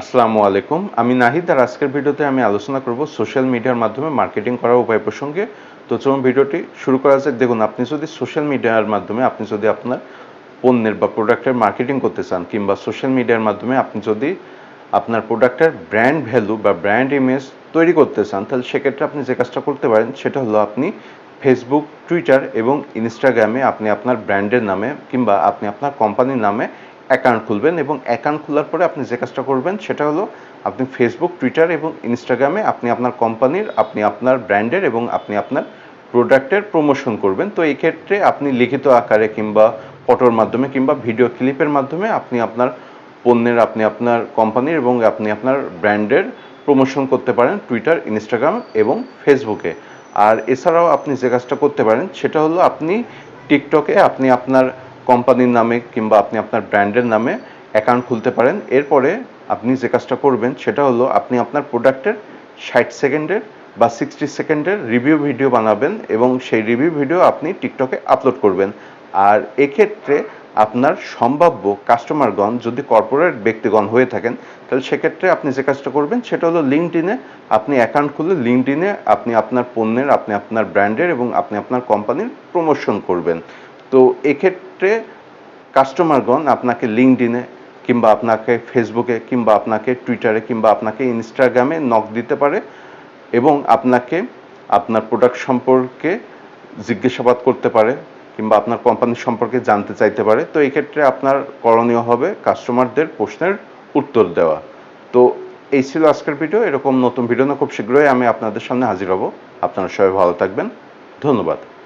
আসসালামু আলাইকুম। আমি নাহিদ আর আজকের ভিডিওতে আমি আলোচনা করব সোশ্যাল মিডিয়ার মাধ্যমে মার্কেটিং করার উপায় প্রসঙ্গে। তো চলুন ভিডিওটি শুরু করা যাক। দেখুন, আপনি যদি সোশ্যাল মিডিয়ার মাধ্যমে আপনি যদি আপনার পণ্যের বা প্রোডাক্টের মার্কেটিং করতে চান কিংবা সোশ্যাল মিডিয়ার মাধ্যমে আপনি যদি আপনার প্রোডাক্টের ব্র্যান্ড ভ্যালু বা ব্র্যান্ড ইমেজ তৈরি করতে চান, তাহলে সেক্ষেত্রে আপনি যে কাজটা করতে পারেন সেটা হলো আপনি ফেসবুক টুইটার এবং ইনস্টাগ্রামে আপনি আপনার ব্র্যান্ডের নামে কিংবা আপনি আপনার কোম্পানির নামে অ্যাকাউন্ট খুলবেন এবং অ্যাকাউন্ট খোলার পরে আপনি যে কাজটা করবেন সেটা হলো আপনি ফেসবুক টুইটার এবং ইনস্টাগ্রামে আপনি আপনার কোম্পানির আপনি আপনার ব্র্যান্ডের এবং আপনি আপনার প্রোডাক্টের প্রমোশন করবেন। তো এই ক্ষেত্রে আপনি লিখিত আকারে কিংবা ফটোর মাধ্যমে কিংবা ভিডিও ক্লিপের মাধ্যমে আপনি আপনার পণ্যের, আপনি আপনার কোম্পানির এবং আপনি আপনার ব্র্যান্ডের প্রমোশন করতে পারেন টুইটার ইনস্টাগ্রাম এবং ফেসবুকে আর এছাড়াও আপনি যে কাজটা করতে পারেন সেটা হলো আপনি টিকটকে আপনি আপনার কোম্পানির নামে কিংবা আপনি আপনার ব্র্যান্ডের নামে অ্যাকাউন্ট খুলতে পারেন। এরপরে আপনি যে কাজটা করবেন সেটা হলো আপনি আপনার প্রোডাক্টের ষাট সেকেন্ডের বা সিক্সটি সেকেন্ডের রিভিউ ভিডিও বানাবেন এবং সেই রিভিউ ভিডিও আপনি টিকটকে আপলোড করবেন। আর এক্ষেত্রে আপনার সম্ভাব্য কাস্টমারগণ যদি কর্পোরেট ব্যক্তিগণ হয়ে থাকেন, তাহলে সেক্ষেত্রে আপনি যে কাজটা করবেন সেটা হলো লিঙ্কডিনে আপনি অ্যাকাউন্ট খুলে লিঙ্কডিনে আপনি আপনার পণ্যের, আপনি আপনার ব্র্যান্ডের এবং আপনি আপনার কোম্পানির প্রমোশন করবেন। তো এক্ষেত্রে কাস্টমারগণ আপনাকে লিঙ্কডিনে কিংবা আপনাকে ফেসবুকে কিংবা আপনাকে টুইটারে কিংবা আপনাকে ইনস্টাগ্রামে নক দিতে পারে এবং আপনাকে আপনার প্রোডাক্ট সম্পর্কে জিজ্ঞাসাবাদ করতে পারে কিংবা আপনার কোম্পানি সম্পর্কে জানতে চাইতে পারে। তো এই ক্ষেত্রে আপনার করণীয় হবে কাস্টমারদের প্রশ্নের উত্তর দেওয়া। তো এই ছিল আজকের ভিডিও। এরকম নতুন ভিডিও না খুব শীঘ্রই আমি আপনাদের সামনে হাজির হব। আপনারা সবাই ভালো থাকবেন। ধন্যবাদ।